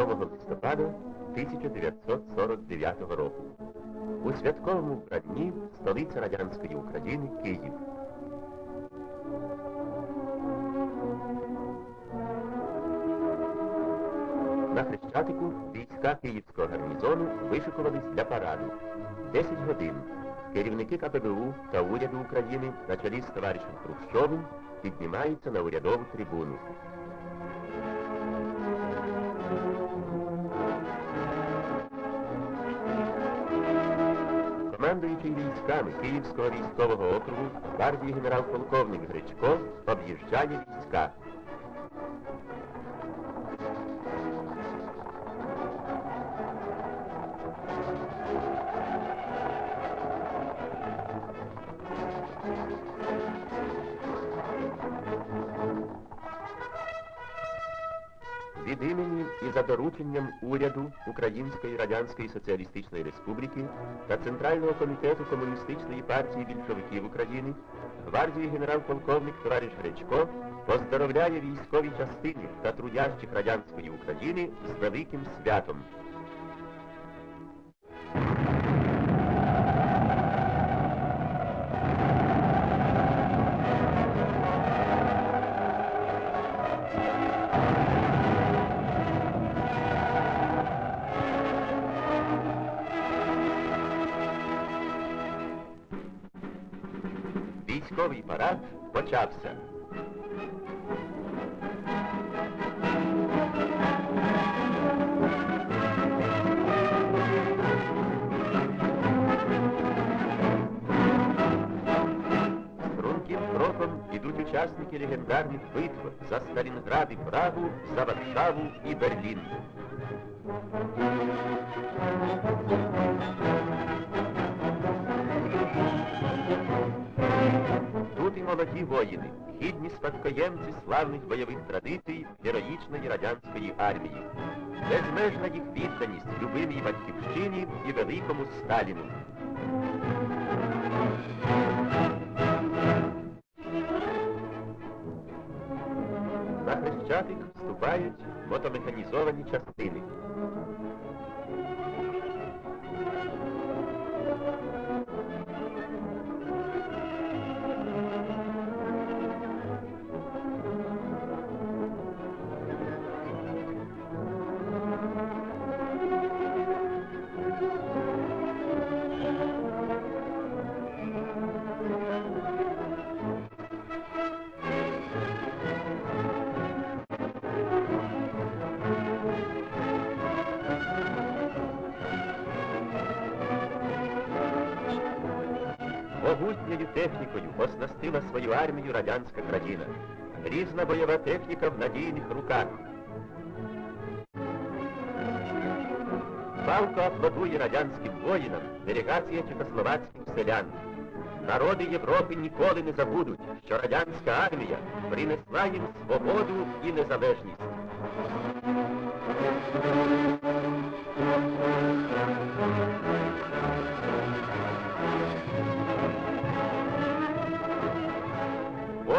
7 листопада 1949 року. У святковому вбранні столиця радянської України Київ. На Хрещатику війська Київського гарнізону вишикувались для параду. 10 годин. Керівники КПБУ та уряду України на чолі з товаришем Хрущовим піднімаються на урядову трибуну. Командуючий військами Київського військового округу гвардії генерал-полковник Гречко об'їжджає війська. Від імені і за дорученням уряду Української Радянської Соціалістичної Республіки та Центрального комітету Комуністичної партії більшовиків України гвардії генерал-полковник товариш Гречко поздоровляє військові частини та трудящих радянської України з великим святом. Військовий парад почався. Струнким кроком ідуть учасники легендарних битв за Сталінград і Прагу, за Варшаву і Берлін. Тут воїни, гідні спадкоємці славних бойових традицій героїчної радянської армії. Безмежна їх відданість любимій батьківщині і великому Сталіну. На Хрещатик вступають мотомеханізовані частини. Могутньою технікою оснастила свою армію радянська країна. Різна бойова техніка в надійних руках. Палко аплодує радянським воїнам делегація чехословацьких селян. Народи Європи ніколи не забудуть, що радянська армія принесла їм свободу і незалежність.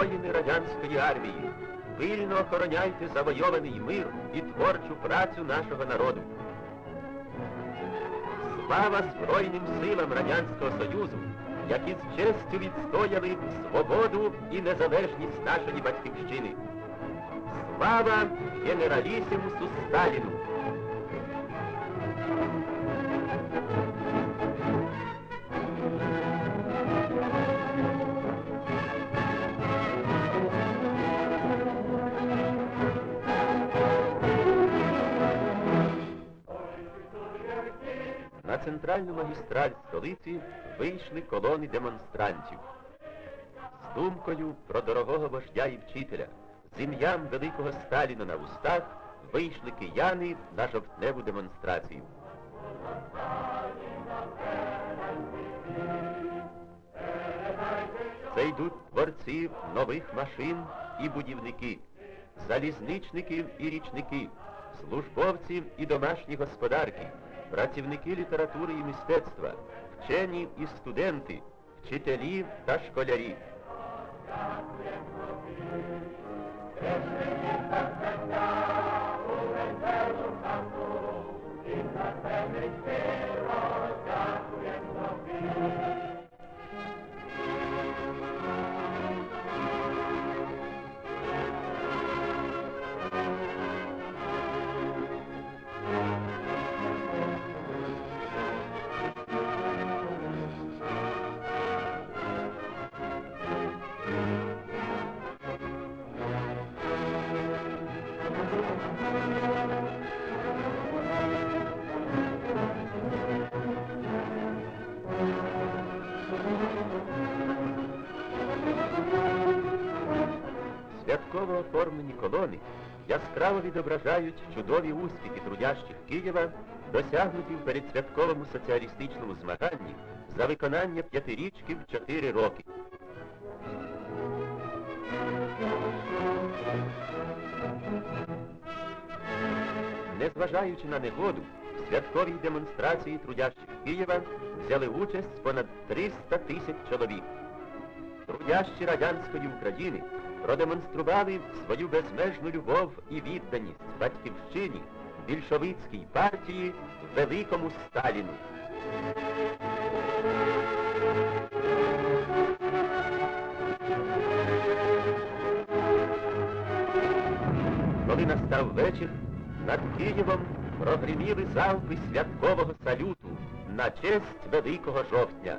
Воїни радянської армії, пильно охороняйте завойований мир і творчу працю нашого народу. Слава Збройним силам Радянського Союзу, які з честю відстояли свободу і незалежність нашої батьківщини. Слава генералісімусу Сталіну! Центральну магістраль столиці вийшли колони демонстрантів. З думкою про дорогого вождя і вчителя, з ім'ям великого Сталіна на устах вийшли кияни на жовтневу демонстрацію. Це йдуть творці нових машин і будівники, залізничники і річники, службовці і домашні господарки, працівники літератури і мистецтва, вчені і студенти, вчителі та школярі. Yeah. Святково оформлені колони яскраво відображають чудові успіхи трудящих Києва, досягнуті в передсвятковому соціалістичному змаганні за виконання п'ятирічки в чотири роки. Незважаючи на негоду, в святковій демонстрації трудящих Києва взяли участь понад 300 тисяч чоловік. Трудящі радянської України продемонстрували свою безмежну любов і відданість батьківщині, більшовицькій партії, великому Сталіну. Коли настав вечір, над Києвом прогриміли залпи святкового салюту на честь Великого жовтня.